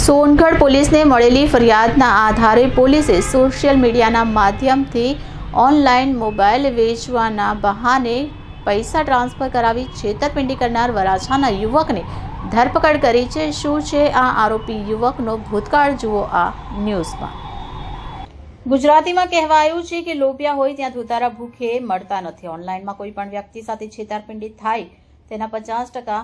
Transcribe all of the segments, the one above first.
સોનગઢ પોલીસને મળેલી ફરિયાદના આધારે પોલીસે સોશિયલ મીડિયાના માધ્યમથી ઓનલાઈન મોબાઈલ વેચવાના બહાને પૈસા ટ્રાન્સફર કરાવી છેતરપિંડી કરનાર વરાછાના યુવકને ધરપકડ કરી છે. શું છે આ આરોપી યુવકનો ભૂતકાળ? જુઓ આ ન્યૂઝમાં. ગુજરાતીમાં કહેવાયું છે કે લોભિયા હોય ત્યાં ધોતારા ભૂખે મળતા નથી. ઓનલાઈનમાં કોઈ પણ વ્યક્તિ સાથે છેતરપિંડી થાય તેના પચાસ ટકા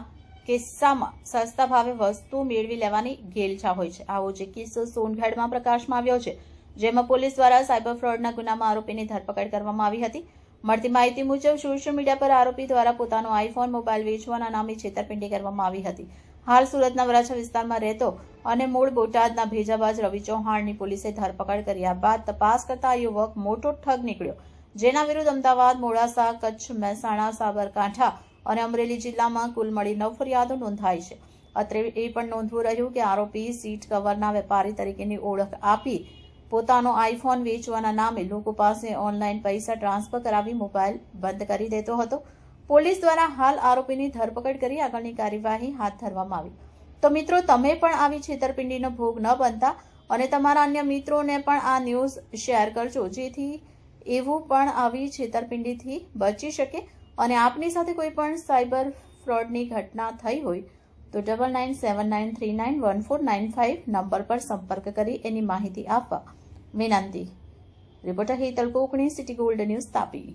કિસ્સામાં સસ્તા ભાવે વસ્તુ મેળવી લેવાની ઘેલછા હોય છે. આવો જે કિસ્સો સોનગઢમાં પ્રકાશમાં આવ્યો છે, જેમાં પોલીસ દ્વારા સાયબર ફ્રોડના ગુનામાં આરોપીની ધરપકડ કરવામાં આવી હતી. મળતી માહિતી મુજબ સોશિયલ મીડિયા પર આરોપી દ્વારા પોતાનો આઈફોન, મોબાઈલ વેચવાના નામે છેતરપિંડી કરવામાં આવી હતી. હાલ સુરતના વરાછા વિસ્તારમાં રહેતો અને મૂળ બોટાદના ભેજાબાજ રવિ ચૌહાણની પોલીસે ધરપકડ કર્યા બાદ તપાસ કરતા યુવક મોટો ઠગ નીકળ્યો. જેના વિરુદ્ધ અમદાવાદ, મોડાસા, કચ્છ, મહેસાણા, સાબરકાંઠા અને અમરેલી જિલ્લામાં કુલ મળી નવ ફરિયાદો નોંધાઈ છે. અત્રે એ પણ નોંધવું રહ્યું કે આરોપી સીટ કવરના વેપારી તરીકેની ઓળખ આપી પોતાનો આઈફોન વેચવાના નામે લોકો પાસે ઓનલાઈન પૈસા ટ્રાન્સફર કરાવી મોબાઈલ બંધ કરી દેતો હતો. પોલીસ દ્વારા હાલ આરોપીની ધરપકડ કરી આગળની કાર્યવાહી હાથ ધરવામાં આવી. તો મિત્રો, તમે પણ આવી છેતરપિંડીનો ભોગ ન બનતા અને તમારા અન્ય મિત્રોને પણ આ ન્યૂઝ શેર કરજો જેથી એવું પણ આવી છેતરપિંડીથી બચી શકે. અને આપની સાથે કોઈ પણ સાયબર ફ્રોડની ઘટના થઈ હોય, તો double nine seven nine three nine one four nine five number પર સંપર્ક કરી એની માહિતી આપવા. વિનંતી. Reporter Hetal Kokani city gold news Tapi.